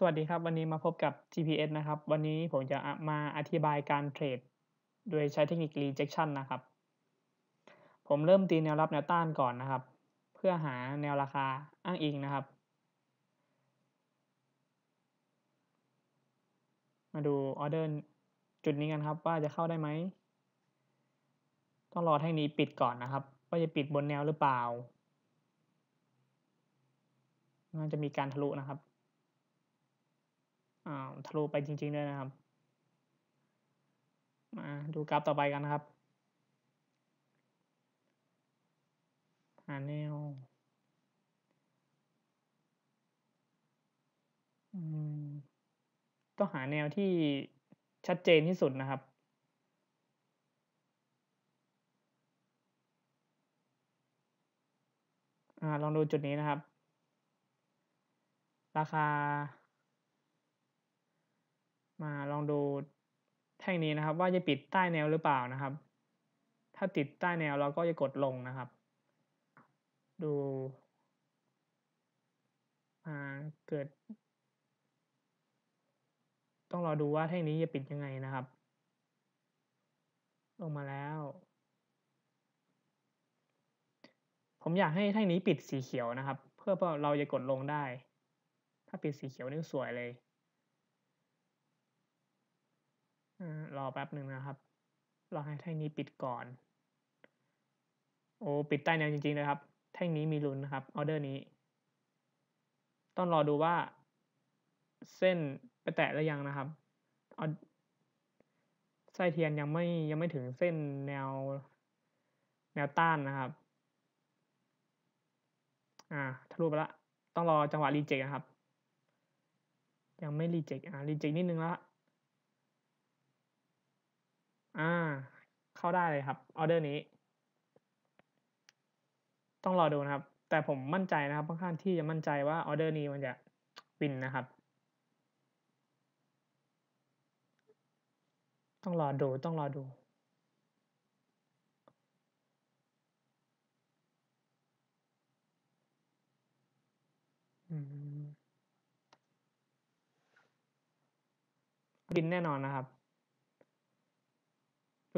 สวัสดีครับ วันนี้มาพบกับ GPS นะครับ วันนี้ผมจะมาอธิบายการเทรด โดยใช้เทคนิค rejection นะครับ ผมเริ่มตีแนวรับแนวต้านก่อนนะครับ เพื่อหาแนวราคาอ้างอิงนะครับ มาดูออเดอร์จุดนี้กันครับ ว่าจะเข้าได้ไหม ต้องรอแท่งนี้ปิดก่อนนะครับ ว่าจะปิดบนแนวหรือเปล่าน่าจะมีการทะลุนะครับ ทะลุไปจริงๆด้วยนะครับ มาดูกราฟต่อไปกันนะครับหาแนวต้องหาแนวที่ชัดเจนที่สุดนะครับอลองดูจุดนี้นะครับ ราคา มาลองดูแท่งนี้นะครับ ว่าจะปิดใต้แนวหรือเปล่านะครับ ถ้าติดใต้แนวเราก็จะกดลงนะครับ ดูมาเกิด ต้องรอดูว่าแท่งนี้จะปิดยังไงนะครับ ลงมาแล้ว ผมอยากให้แท่งนี้ปิดสีเขียวนะครับ เพื่อเราจะกดลงได้ ถ้าปิดสีเขียวนี่สวยเลย รอแป๊บหนึ่งนะครับ รอให้แท่งนี้ปิดก่อน โอ้ปิดใต้แนวจริงๆเลยครับ แท่งนี้มีลุ้นนะครับออเดอร์นี้ ต้องรอดูว่า เส้นไปแตะหรือยังนะครับไส้เทียนยังไม่ยังไม่ถึงเส้นแนว แนวต้านนะครับ อ่าทะลุไปละ ต้องรอจังหวะรีเจ็คนะครับ ยังไม่รีเจ็คอ่ารีเจ็คนิดนึงแล้วอ่า เข้าได้เลยครับออเดอร์นี้ ต้องรอดูนะครับ แต่ผมมั่นใจนะครับค่อนข้างที่จะมั่นใจว่าออเดอร์นี้มันจะวินนะครับ ต้องรอดูต้องรอดูวินแน่นอนนะครับ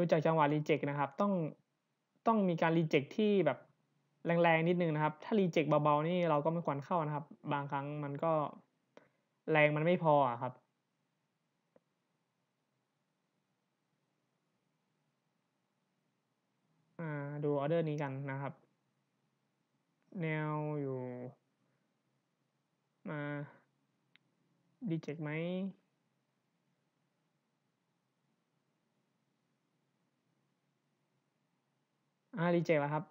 ดูจากจังหวะรีเจ็คนะครับ ต้องต้องมีการรีเจ็คที่แบบแรงๆนิดนึงนะครับ ถ้ารีเจ็คเบาๆนี่เราก็ไม่ควรเข้านะครับ บางครั้งมันก็แรงมันไม่พออะครับดูออเดอร์นี้กันนะครับ แนวอยู่มาดีเจ็คไหม อ่ารีเจ็คแล้วครับ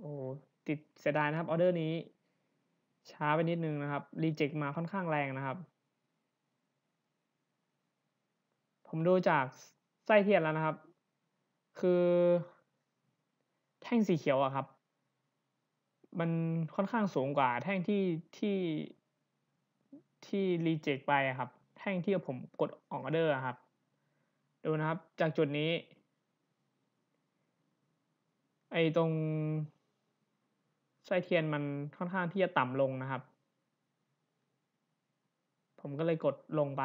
โอ้ติดเสียดายนะครับออเดอร์นี้ ช้าไปนิดนึงนะครับรีเจ็คมาค่อนข้างแรงนะครับ ผมดูจากไส้เทียนแล้วนะครับ คือ แท่งสีเขียวอะครับ มันค่อนข้างสูงกว่า แท่งที่ที่ที่รีเจ็คไปอะครับ แท่งที่ผมกดออกออเดอร์ครับ ดูนะครับ จากจุดนี้ ไอ้ตรงไส้เทียนมันค่อนข้างที่จะต่ำลงนะครับ ผมก็เลยกดลงไป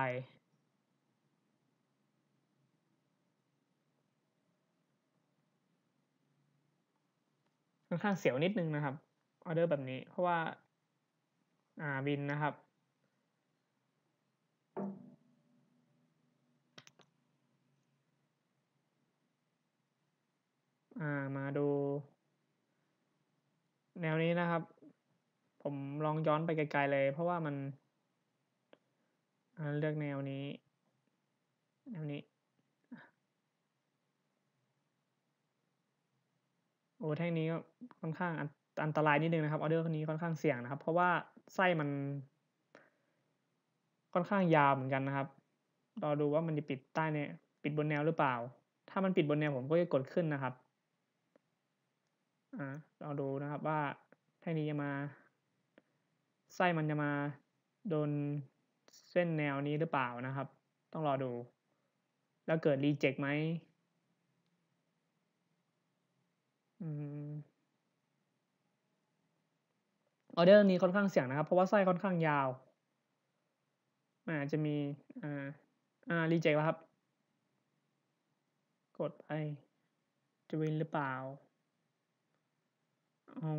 ค่อนข้างเสียวนิดนึงนะครับออเดอร์แบบนี้เพราะว่าอ่าบินนะครับ มาดู แนวนี้นะครับ ผมลองย้อนไปไกลๆเลย เพราะว่ามันเลือกแนวนี้ แนวนี้ โอ้แท่งนี้ก็ค่อนข้างอันตรายนิดนึงนะครับออเดอร์คนนี้ค่อนข้างเสี่ยงนะครับ เพราะว่าไส้มัน ค่อนข้างยาวเหมือนกันนะครับรอดูว่ามันจะปิดใต้เนี่ย ปิดบนแนวหรือเปล่า ถ้ามันปิดบนแนวผมก็จะกดขึ้นนะครับ อ่าลองดูนะครับว่าแท่งนี้จะมาไส้มันจะมาโดนเส้นแนวนี้หรือเปล่านะครับ ต้องรอดู แล้วเกิดรีเจ็คไหมออเดอร์นี้ค่อนข้างเสี่ยงนะครับ เพราะว่าไส้ค่อนข้างยาวมันอาจจะมีอ่าอ่ารีเจ็กแล้วครับ กดไปจะวินหรือเปล่า? อ้า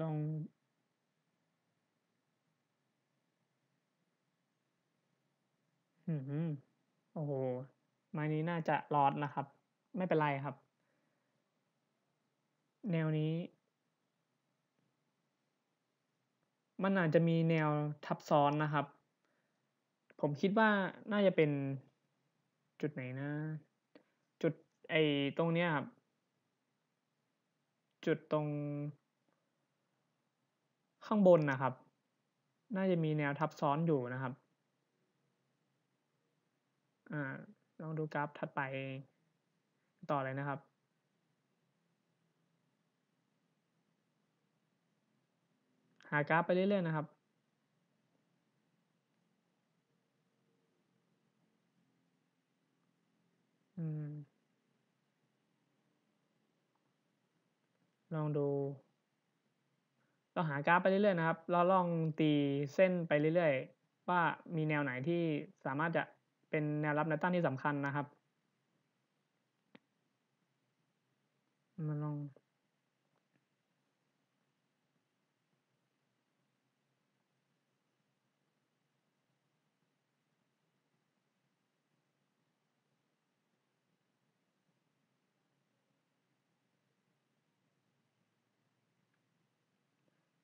ลองอื้อฮือโอ้โฮ ไม้นี้น่าจะ lost นะครับ ไม่เป็นไรครับ แนวนี้ มันอาจจะมีแนวทับซ้อนนะครับ ผมคิดว่าน่าจะเป็น จุดไหนนะ จุด ไอ้ตรงเนี้ยครับ จุดตรง ข้างบนนะครับ น่าจะมีแนวทับซ้อนอยู่นะครับอ่าลองดูกราฟถัดไปต่อเลยนะครับหากราฟไปเรื่อยๆนะครับ อืม ลองดู เราหากราฟไปเรื่อยๆนะครับเราลองตีเส้นไปเรื่อยๆ ว่ามีแนวไหนที่สามารถจะเป็นแนวรับแนวต้านที่สำคัญนะครับ มาลอง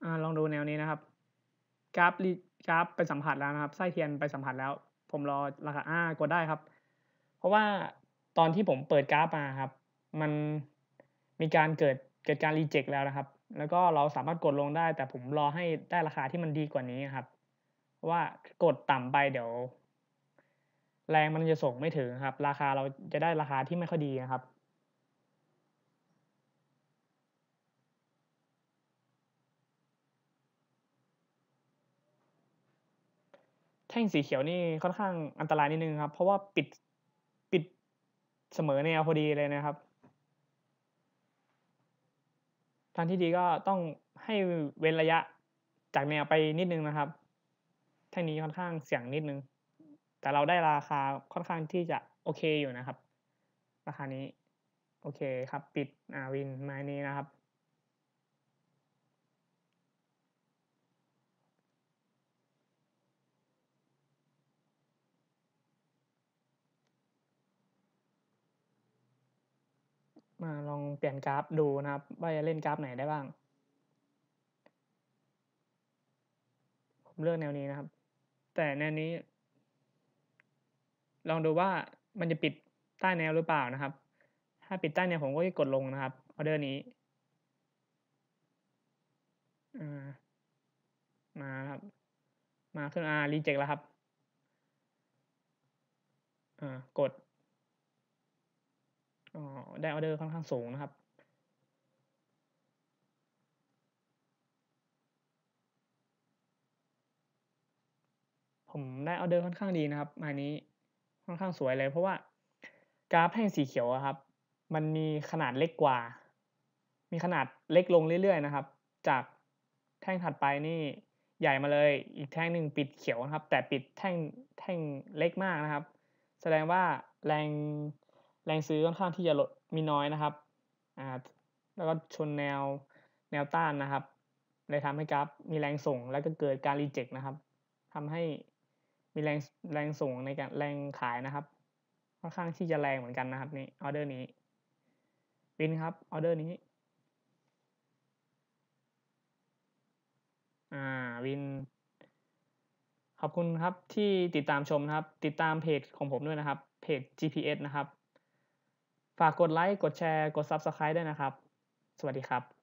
อ่าลองดูแนวนี้นะครับ กราฟรีกราฟไปสัมผัสแล้วนะครับไส้เทียนไปสัมผัสแล้ว ผมรอราคาอากดได้ครับ เพราะว่าตอนที่ผมเปิดกราฟมาครับ มันมีการเกิดเกิดการรีเจ็กแล้วนะครับ แล้วก็เราสามารถกดลงได้ แต่ผมรอให้ได้ราคาที่มันดีกว่านี้ครับว่ากดต่ำไปเดี๋ยว แรงมันจะส่งไม่ถึงครับ ราคาเราจะได้ราคาที่ไม่ค่อยดีอะครับ แท่งสีเขียวนี่ค่อนข้างอันตรายนิดนึงครับ เพราะว่าปิดปิดเสมอแนวพอดีเลยนะครับ ทางที่ดีก็ต้องให้เว้นระยะจากแนวไปนิดนึงนะครับ แท่งนี้ค่อนข้างเสี่ยงนิดนึง แต่เราได้ราคาค่อนข้างที่จะโอเคอยู่นะครับ ราคานี้ โอเคครับ ปิดอ่าวินไม้นี้นะครับ มาลองเปลี่ยนกราฟดูนะครับ ว่าจะเล่นกราฟไหนได้บ้าง ผมเลือกแนวนี้นะครับ แต่แนวนี้ ลองดูว่ามันจะปิดใต้แนวหรือเปล่านะครับ ถ้าปิดใต้แนวผมก็จะกดลงนะครับออเดอร์นี้มาครับ มาขึ้นอารีเจ็กแล้วครับ อ่ากด ได้ออเดอร์ค่อนข้างสูงนะครับผมได้ออเดอร์ค่อนข้างดีนะครับม้นี้ค่อนข้างสวยเลย เพราะว่ากราฟแท่งสีเขียวครับ มันมีขนาดเล็กกว่า มีขนาดเล็กลงเรื่อยๆนะครับ จากแท่งถัดไปนี่ใหญ่มาเลย อีกแท่งหนึ่งปิดเขียวนะครับ แต่ปิดแท่งแท่งเล็กมากนะครับ แสดงว่าแรง แรงซื้อค่อนข้างที่จะลดมีน้อยนะครับอ่าแล้วก็ชนแนวแนวต้านนะครับเลยทำให้กราฟมีแรงส่ง แล้วก็เกิดการรีเจ็กนะครับทำให้มีแรงแรงส่งในการแรงขายนะครับค่อนข้างที่จะแรงเหมือนกันนะครับนี่ออเดอร์นี้วินครับออเดอร์นี้อาวิน ขอบคุณครับที่ติดตามชมนะครับ ติดตามเพจของผมด้วยนะครับเพจ GPS นะครับ ฝากกดไลค์ กดแชร์ กดซับสไครบ์ด้วยนะครับ สวัสดีครับ